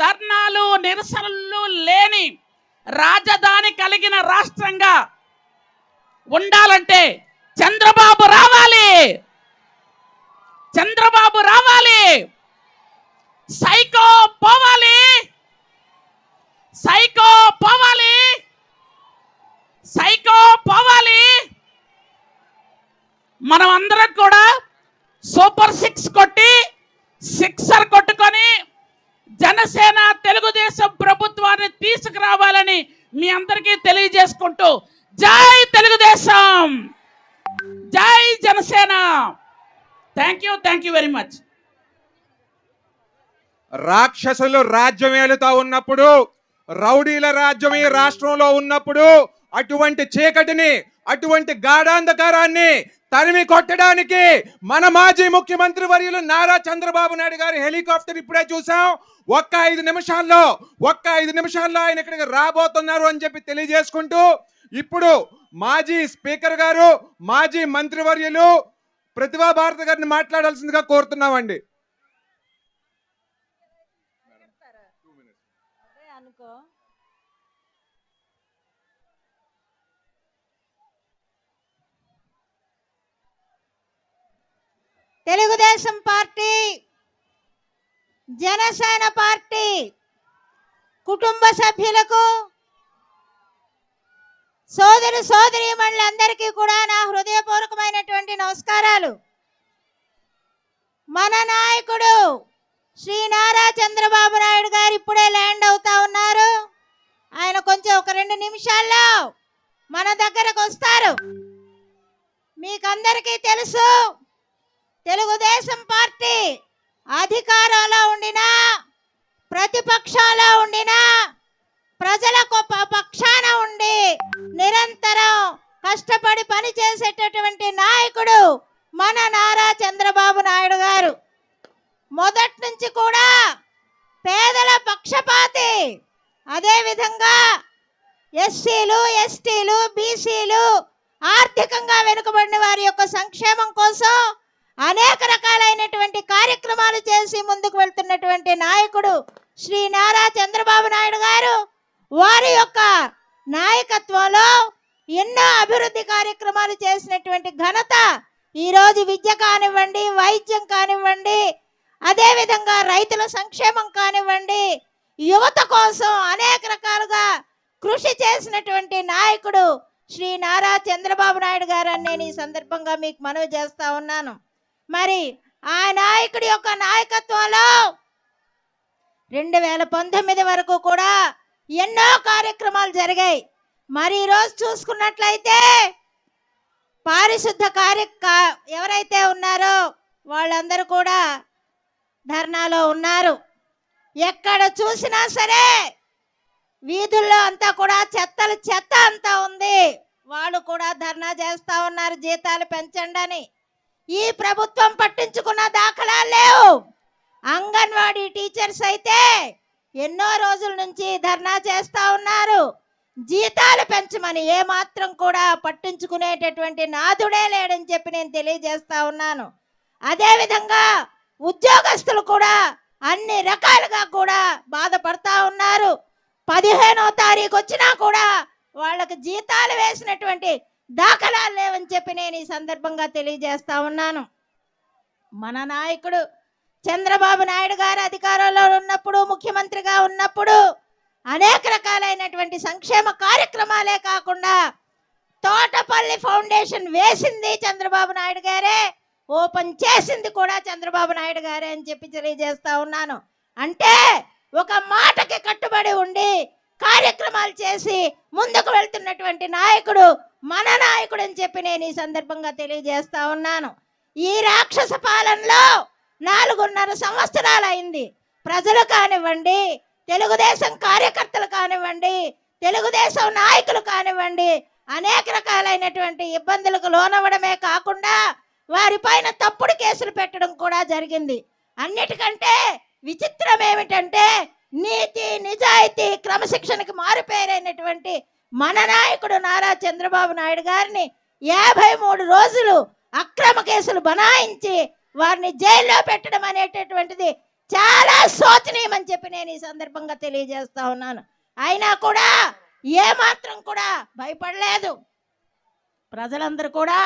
ధర్నాలు నిరసనలు లేని రాజధాని కలిగిన రాష్ట్రంగా ఉండాలంటే చంద్రబాబు రావాలి. చంద్రబాబు రావాలి. సైకో పోవాలి. సైకో పోవాలి. సైకో పోవాలి. మనం అందరం కూడా సూపర్ సిక్స్ కొట్టి సిక్సర్ కొట్టు జనసేన తెలుగుదేశం ప్రభుత్వాన్ని తీసుకురావాలని మీ అందరికీ తెలియజేసుకుంటూ జై తెలుగుదేశం! జై Janasena! Thank you thank you very much. రాక్షసులు రాజ్యం ఏలుతా ఉన్నప్పుడు రౌడీల రాజ్యం ఈ రాష్ట్రంలో ఉన్నప్పుడు అటువంటి చీకటిని అటువంటి గాఢాంధకారాన్ని తరిమి కొట్టడానికి మన మాజీ ముఖ్యమంత్రి వర్యులు నారా చంద్రబాబు నాయుడు గారి హెలికాప్టర్ ఇప్పుడే చూసాం. ఒక్క ఐదు నిమిషాల్లో ఒక్క ఐదు నిమిషాల్లో ఆయన ఇక్కడికి రాబోతున్నారు అని చెప్పి తెలియజేసుకుంటూ ఇప్పుడు మాజీ స్పీకర్ గారు మాజీ మంత్రివర్యులు ప్రతిభా భారతి గారిని మాట్లాడాల్సిందిగా కోరుతున్నామండి అదే అనుకో తెలుగుదేశం పార్టీ జనసేన పార్టీ కుటుంబ సభ్యులకు సోదరు సోదరీమణులందరికీ కూడా నా హృదయపూర్వకమైనటువంటి నమస్కారాలు. మన నాయకుడు శ్రీ నారా చంద్రబాబు నాయుడు గారు ఇప్పుడే ల్యాండ్ అవుతా ఉన్నారు. ఆయన కొంచెం ఒక రెండు నిమిషాల్లో మన దగ్గరకు వస్తారు. మీకందరికీ తెలుసు తెలుగుదేశం పార్టీ అధికారంలో ఉండినా ప్రతిపక్షంలో ఉండినా ప్రజలకు పక్షాన ఉండి నిరంతరం కష్టపడి పని చేసేటటువంటి నాయకుడు మన నారా చంద్రబాబు నాయుడు గారు. మొదటి నుంచి కూడా పేదల పక్షపాతి. అదేవిధంగా ఎస్సీలు ఎస్టీలు బీసీలు ఆర్థికంగా వెనుకబడిన వారి యొక్క సంక్షేమం కోసం అనేక రకాలైనటువంటి కార్యక్రమాలు చేసి ముందుకు వెళ్తున్నటువంటి నాయకుడు శ్రీ నారా చంద్రబాబు నాయుడు గారు వారి యొక్క నాయకత్వంలో ఎన్నో అభివృద్ధి కార్యక్రమాలు చేసినటువంటి ఘనత ఈరోజు విద్య కానివ్వండి వైద్యం కానివ్వండి అదేవిధంగా రైతుల సంక్షేమం కానివ్వండి యువత కోసం అనేక రకాలుగా కృషి చేసినటువంటి నాయకుడు శ్రీ నారా చంద్రబాబు నాయుడు గారు నేను ఈ సందర్భంగా మీకు మనవి చేస్తా ఉన్నాను. మరి ఆ నాయకుడి యొక్క నాయకత్వంలో రెండు వేల పంతొమ్మిది వరకు కూడా ఎన్నో కార్యక్రమాలు జరిగాయి. మరి ఈరోజు చూసుకున్నట్లయితే పారిశుద్ధ కార్య ఎవరైతే ఉన్నారో వాళ్ళందరూ కూడా ధర్నాలో ఉన్నారు. ఎక్కడ చూసినా సరే వీధుల్లో అంతా కూడా చెత్తలు చెత్త అంతా ఉంది. వాళ్ళు కూడా ధర్నా చేస్తా ఉన్నారు. జీతాలు పెంచండి అని ఈ ప్రభుత్వం పట్టించుకున్న దాఖలా లేవు. అంగన్వాడీ టీచర్స్ అయితే ఎన్నో రోజుల నుంచి ధర్నా చేస్తా ఉన్నారు. జీతాలు పెంచమని ఏమాత్రం కూడా పట్టించుకునేటటువంటి నాదుడే లేడని చెప్పి నేను తెలియజేస్తా ఉన్నాను. అదేవిధంగా ఉద్యోగస్తులు కూడా అన్ని రకాలుగా కూడా బాధపడతా ఉన్నారు. పదిహేనో తారీఖు వచ్చినా కూడా వాళ్ళకి జీతాలు వేసినటువంటి దాఖలాలు లేవని చెప్పి నేను ఈ సందర్భంగా తెలియజేస్తా ఉన్నాను. మన నాయకుడు చంద్రబాబు నాయుడు గారు అధికారంలో ఉన్నప్పుడు ముఖ్యమంత్రిగా ఉన్నప్పుడు అనేక రకాలైనటువంటి సంక్షేమ కార్యక్రమాలే కాకుండా తోటపల్లి ఫౌండేషన్ వేసింది చంద్రబాబు నాయుడు గారే ఓపెన్ చేసింది కూడా చంద్రబాబు నాయుడు గారే అని చెప్పి తెలియజేస్తా ఉన్నాను. అంటే ఒక మాటకి కట్టుబడి ఉండి కార్యక్రమాలు చేసి ముందుకు వెళ్తున్నటువంటి నాయకుడు మన నాయకుడు అని చెప్పి నేను ఈ సందర్భంగా తెలియజేస్తా ఉన్నాను. ఈ రాక్షస పాలనలో నాలుగున్నర సంవత్సరాలు అయింది ప్రజలు కానివ్వండి తెలుగుదేశం కార్యకర్తలు కానివ్వండి తెలుగుదేశం నాయకులు కానివ్వండి అనేక రకాలైనటువంటి ఇబ్బందులకు లోనవ్వడమే కాకుండా వారిపైన తప్పుడు కేసులు పెట్టడం కూడా జరిగింది. అన్నిటికంటే విచిత్రం ఏమిటంటే నీతి నిజాయితీ క్రమశిక్షణకి మారుపేరైనటువంటి మన నాయకుడు నారా చంద్రబాబు నాయుడు గారిని యాభై మూడు రోజులు అక్రమ కేసులు బనాయించి వారిని జైల్లో పెట్టడం అనేటటువంటిది చాలా శోచనీయమని చెప్పి నేను ఈ సందర్భంగా తెలియజేస్తా ఉన్నాను. అయినా కూడా ఏమాత్రం కూడా భయపడలేదు. ప్రజలందరూ కూడా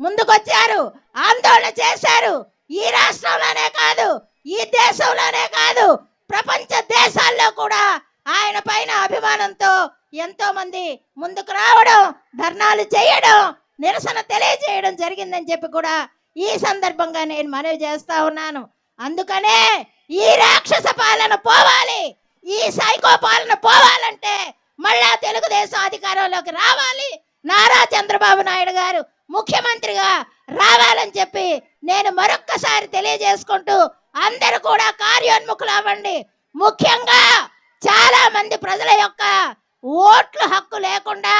ముందుకొచ్చారు ఆందోళన చేశారు. ఈ రాష్ట్రంలోనే కాదు ఈ దేశంలోనే కాదు ప్రపంచ దేశాల్లో కూడా ఆయన పైన ఎంతోమంది ఎంతో మంది ముందుకు రావడం ధర్నాలు చేయడం నిరసన తెలియజేయడం జరిగిందని చెప్పి కూడా ఈ సందర్భంగా నేను మనవి చేస్తా ఉన్నాను. అందుకనే ఈ రాక్షస పాలన పోవాలి ఈ సైకో పాలన పోవాలంటే మళ్ళా తెలుగుదేశం అధికారంలోకి రావాలి. నారా చంద్రబాబు నాయుడు గారు ముఖ్యమంత్రిగా రావాలని చెప్పి నేను మరొక్కసారి తెలియజేసుకుంటూ అందరూ కూడా కార్యోన్ముఖులు అవ్వండి. ముఖ్యంగా చాలా మంది ప్రజల యొక్క ఓట్లు హక్కు లేకుండా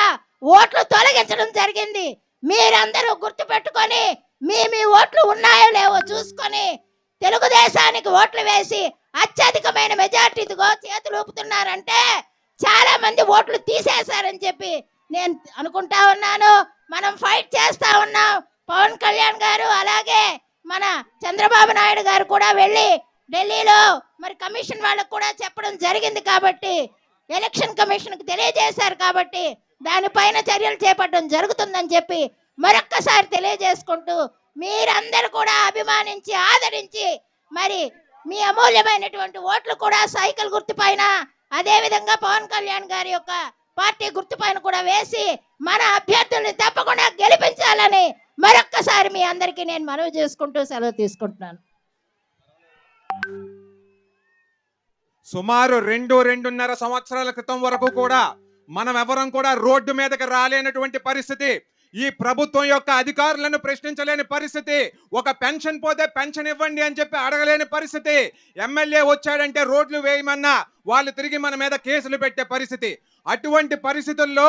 ఓట్లు తొలగించడం జరిగింది. మీరందరూ గుర్తుపెట్టుకొని మీ మీ ఓట్లు ఉన్నాయో లేవో చూసుకొని తెలుగుదేశానికి ఓట్లు వేసి అత్యధికమైన మెజార్టీతో చేతులు ఊపుతున్నారంటే చాలా మంది ఓట్లు తీసేశారని చెప్పి నేను అనుకుంటా ఉన్నాను. మనం ఫైట్ చేస్తా ఉన్నాం. పవన్ కళ్యాణ్ గారు అలాగే మన చంద్రబాబు నాయుడు గారు కూడా వెళ్ళి ఢిల్లీలో మరి కమిషన్ వాళ్ళకు కూడా చెప్పడం జరిగింది కాబట్టి ఎలక్షన్ కమిషన్కు తెలియజేశారు కాబట్టి దానిపైన చర్యలు చేపట్టడం జరుగుతుందని చెప్పి మరొక్కసారి తెలియజేసుకుంటూ మీరందరూ కూడా అభిమానించి ఆదరించి మరి మీ అమూల్యమైనటువంటి ఓట్లు కూడా సైకిల్ గుర్తుపైన అదే విధంగా పవన్ కళ్యాణ్ గారి యొక్క పార్టీ గుర్తుపైన కూడా వేసి మన అభ్యర్థుల్ని తప్పకుండా గెలిపించాలని మరొక్కసారి మీ అందరికీ నేను మనవి చేసుకుంటూ సెలవు తీసుకుంటున్నాను. సుమారు రెండు రెండున్నర సంవత్సరాల క్రితం వరకు కూడా మనం ఎవరం కూడా రోడ్డు మీదకి రాలేనటువంటి పరిస్థితి. ఈ ప్రభుత్వం యొక్క అధికారులను ప్రశ్నించలేని పరిస్థితి. ఒక పెన్షన్ పోతే పెన్షన్ ఇవ్వండి అని చెప్పి అడగలేని పరిస్థితి. ఎమ్మెల్యే వచ్చాడంటే రోడ్లు వేయమన్నా వాళ్ళు తిరిగి మన మీద కేసులు పెట్టే పరిస్థితి. అటువంటి పరిస్థితుల్లో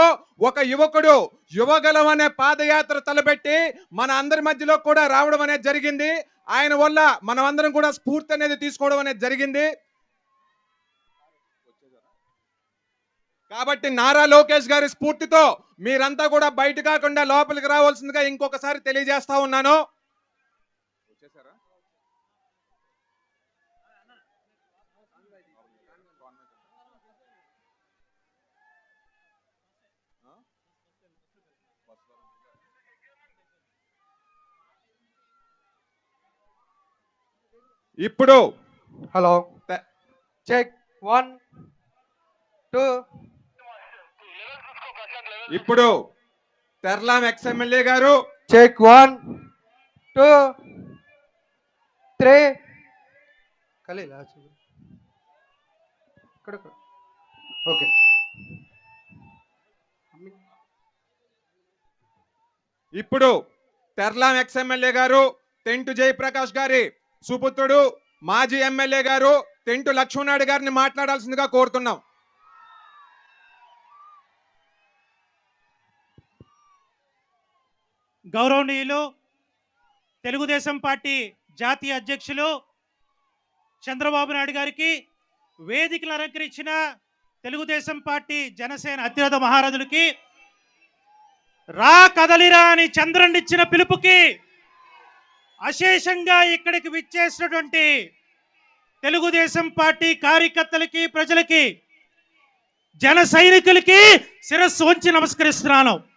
ఒక యువకుడు యువగలం అనే పాదయాత్ర తలపెట్టి మన అందరి మధ్యలో కూడా రావడం అనేది జరిగింది. ఆయన వల్ల మనమందరం కూడా స్ఫూర్తి అనేది తీసుకోవడం అనేది జరిగింది. కాబట్టి నారా లోకేష్ గారి స్ఫూర్తితో మీరంతా కూడా బయట కాకుండా లోపలికి రావాల్సిందిగా ఇంకొకసారి తెలియజేస్తా ఉన్నాను. ఇప్పుడు హలో. చెక్. One two. ఇప్పుడు తెర్లాం ఎక్స్ ఎమ్మెల్యే గారు చెక్ వన్ టూ త్రీ కలిగి ఇక్కడ ఓకే ఇప్పుడు తెర్లాం ఎక్స్ ఎమ్మెల్యే గారు తెంటు జయప్రకాష్ గారి సుపుత్రుడు మాజీ ఎమ్మెల్యే గారు తెంటు లక్ష్మణాయుడు గారిని మాట్లాడాల్సిందిగా కోరుతున్నాం. గౌరవనీయులు తెలుగుదేశం పార్టీ జాతీయ అధ్యక్షులు చంద్రబాబు నాయుడు గారికి వేదికలు అలంకరించిన తెలుగుదేశం పార్టీ జనసేన అత్యున్నత మహారాజులకి రా కదలిరా అని చంద్రుడిచ్చిన పిలుపుకి అశేషంగా ఇక్కడికి విచ్చేసినటువంటి తెలుగుదేశం పార్టీ కార్యకర్తలకి ప్రజలకి జన సైనికులకి శిరస్సు వంచి నమస్కరిస్తున్నాను.